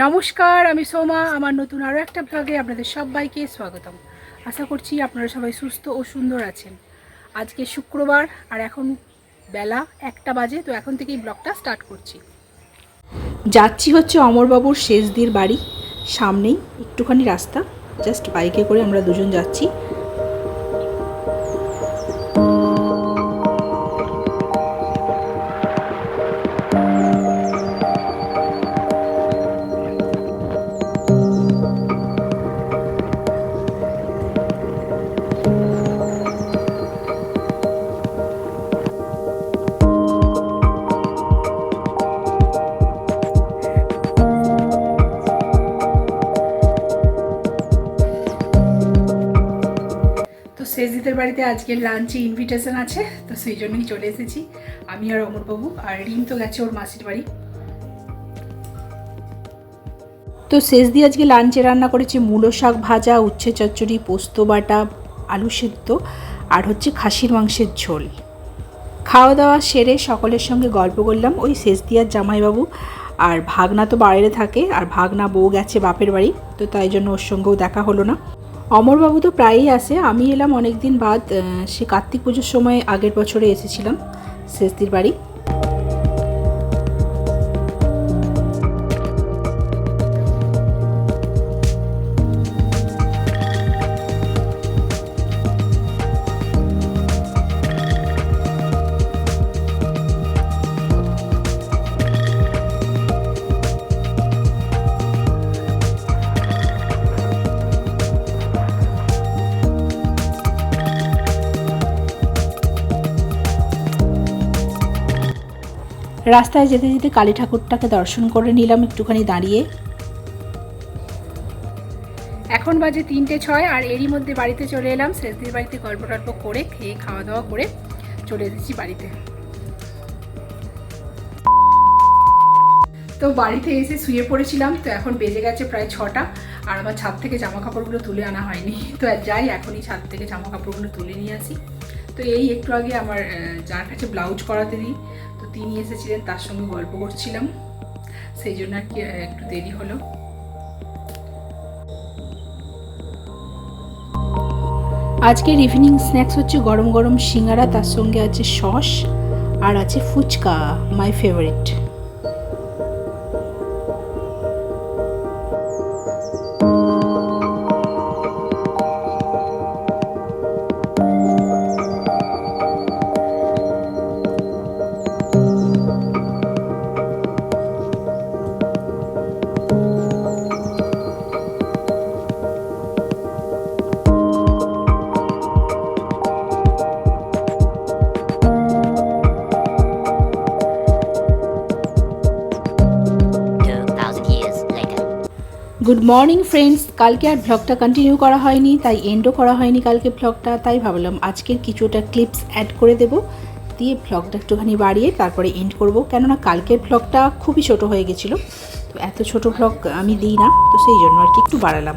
নমস্কার, আমি সোমা, আমার নতুন আরও একটা ব্লগে আপনাদের সবাইকে স্বাগতম। আশা করছি আপনারা সবাই সুস্থ ও সুন্দর আছেন। আজকে শুক্রবার আর এখন বেলা একটা বাজে, তো এখন থেকেই ব্লগটা স্টার্ট করছি। যাচ্ছি হচ্ছে অমরবাবুর শেষদির বাড়ি, সামনেই একটুখানি রাস্তা জাস্ট বাইকে করে আমরা দুজন যাচ্ছি। শেষদিদের বাড়িতে আজকে লাঞ্চে ইনভিটেশন আছে, তো সেই জন্যই চলে এসেছি। আমি আর অমরবাবু আর রিম তো গেছে ওর মাসির বাড়ি। তো শেষ দিয়ে আজকে লাঞ্চে রান্না করেছি মূলো শাক ভাজা, উচ্ছে চচ্চড়ি, পোস্ত বাটা, আলু সেদ্ধ আর হচ্ছে খাসির মাংসের ঝোল। খাওয়া দাওয়া সেরে সকলের সঙ্গে গল্প করলাম। ওই শেষদিয়ার জামাইবাবু আর ভাগনা তো বাইরে থাকে, আর ভাগনা বউ গেছে বাপের বাড়ি, তো তাই জন্য ওর সঙ্গেও দেখা হলো না। অমরবাবু তো প্রায়ই আসে। আমি এলাম অনেক দিন বাদ সে কার্তিক পুজোর সময় আগের বছরে এসেছিলাম, শেষদির বাড়ি। রাস্তায় যেতে যেতে কালী ঠাকুরটাকে দর্শন করে নিলাম একটুখানি দাঁড়িয়ে। এখন বাজে তিনটে ছয় আর এরই মধ্যে বাড়িতে চলে এলাম। শেষদির বাড়িতে গল্প টল্প করে, খেয়ে খাওয়া দাওয়া করে চলে এসেছি বাড়িতে। তো বাড়িতে এসে শুয়ে পড়েছিলাম, তো এখন বেজে গেছে প্রায় ছটা আর আমার ছাদ থেকে জামা কাপড়গুলো তুলে আনা হয়নি। তো যাই, এখনই ছাদ থেকে জামা কাপড়গুলো তুলে নিয়ে আসি। তো এই একটু আগে আমার যার কাছে ব্লাউজ করাতে দিই তিনি এসেছিলেন, তার সঙ্গে গল্প করছিলাম। সেই জন্য আর কি একটু দেরি হলো। আজকের ইভিনিং স্ন্যাক্স হচ্ছে গরম গরম সিঙ্গারা, তার সঙ্গে আছে সস, আর আছে fuchka my favourite good morning friends কালকে আর ভ্লগটা কন্টিনিউ করা হয়নি, তাই এন্ডও করা হয়নি কালকে ব্লগটা তাই ভাবলাম আজকের কিছুটা ক্লিপস অ্যাড করে দেব। দিয়ে ব্লগটা একটুখানি বাড়িয়ে তারপরে এন্ড করব। কেননা কালকের ব্লগটা খুবই ছোট হয়ে গেছিল। তো এত ছোট ব্লগ আমি দিই না, তো সেই জন্য আর কি একটু বাড়ালাম।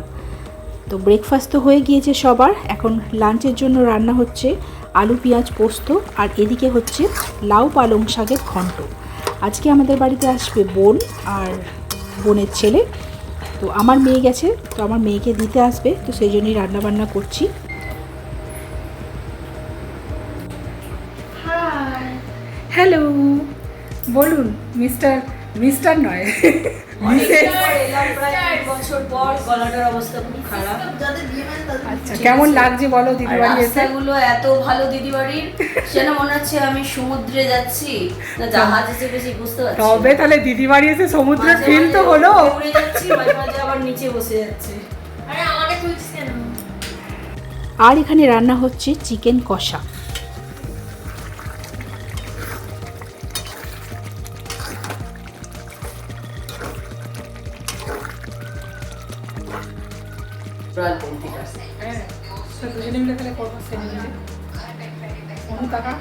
তো ব্রেকফাস্ট তো হয়ে গিয়েছে সবার। এখন লাঞ্চের জন্য রান্না হচ্ছে আলু, পেঁয়াজ, পোস্ত, আর এদিকে হচ্ছে লাউ, পালং শাকের ঘন্ট। আজকে আমাদের বাড়িতে আসবে বোন আর বোনের ছেলে। তো আমার মেয়ে গেছে, তো আমার মেয়েকে দিতে আসবে, তো সেই জন্যই রান্না বান্না করছি হ্যালো বলুন মিস্টার মিস্টার নয়। মিসেস এলাম প্রায় এক বছর পর গলাটার অবস্থা খুব খারাপ আচ্ছা কেমন লাগছে বলো দিদি আর বাড়ি এসে রাস্তাগুলো এত ভালো দিদি বাড়ির সেটা মনে হচ্ছে আমি সমুদ্রে যাচ্ছি। না জাহাজে চেপেছি বুঝতে পারছি তবে তাহলে দিদি বাড়ি এসে সমুদ্রের মাঝে ফিল তো হলো। উড়ে যাচ্ছি মাঝে মাঝে আবার নিচে বসে যাচ্ছি। আরে আমাকে তুলছিস কেন? আর এখানে রান্না হচ্ছে চিকেন কষা। দুজনে মিলে তাহলে করব সেনে মিলে। অনু কাকা?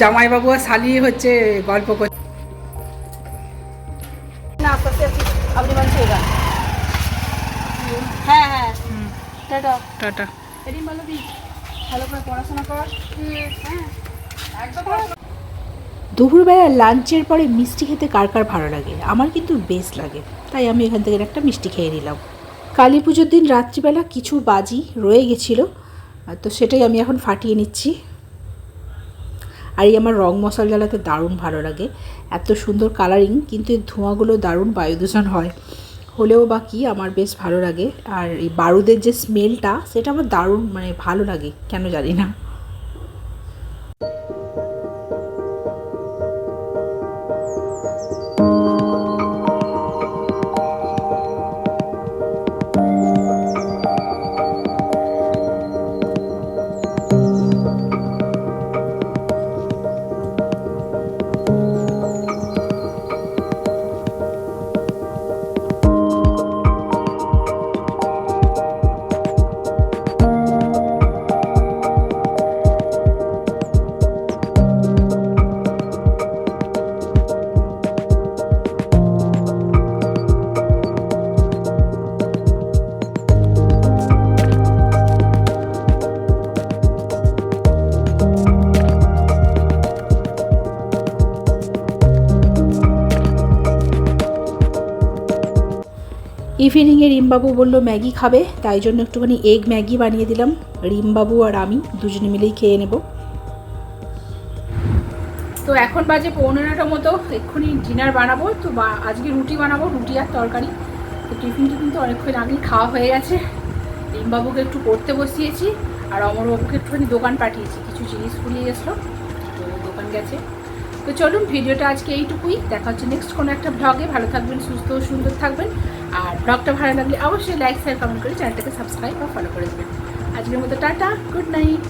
জামাইবাবু আর শালি হচ্ছে গল্প করছে আস্তে আস্তে আছি আপনি যান হ্যাঁ হ্যাঁ। টাটা। টাটা। এদিন ভালো করে পড়াশোনা কর। হ্যাঁ। একদম। দুপুরবেলা লাঞ্চের পরে মিষ্টি খেতে কার কার ভালো লাগে? আমার কিন্তু বেশ লাগে। তাই আমি এখান থেকে একটা মিষ্টি খেয়ে নিলাম। কালী পুজোর দিন রাত্রিবেলা কিছু বাজি রয়ে গেছিল তো সেটাই আমি এখন ফাটিয়ে নিচ্ছি। আর এই আমার রং মশলা জ্বালাতে দারুণ ভালো লাগে। এত সুন্দর কালারিং কিন্তু এই ধোঁয়াগুলো দারুণ বায়ু দূষণ হয়। হলেও বা কি আমার বেশ ভালো লাগে। আর এই বারুদের যে স্মেলটা সেটা আমার দারুণ মানে ভালো লাগে, কেন জানি না। ইভিনিংয়ে রিমবাবু বলল, ম্যাগি খাবে? তাই জন্য একটুখানি এগ ম্যাগি বানিয়ে দিলাম। রিমবাবু আর আমি দুজনে মিলেই খেয়ে নেব। তো এখন বাজে পৌনেরোটা মতো। এক্ষুনি ডিনার বানাবো। তো আজকে রুটি বানাবো, রুটি আর তরকারি। তো টিফিন টিফিন তো অনেকক্ষণ আগেই খাওয়া হয়ে গেছে। রিমবাবুকে একটু পড়তে বসিয়েছি। আর অমরবাবুকে একটুখানি দোকান পাঠিয়েছি। কিছু জিনিস ফুলিয়ে গেছিল তো দোকান গেছে। তো চলুন ভিডিওটা আজকে এইটুকুই। দেখা হচ্ছে নেক্সট কোনো একটা ব্লগে ভালো থাকবেন, সুস্থ ও সুন্দর থাকবেন। আর ব্লগটা ভালো লাগলে অবশ্যই লাইক শেয়ার কমেন্ট করে চ্যানেলটাকে সাবস্ক্রাইব বা ফলো করে দেবেন। আজকের মতো টাটা গুড নাইট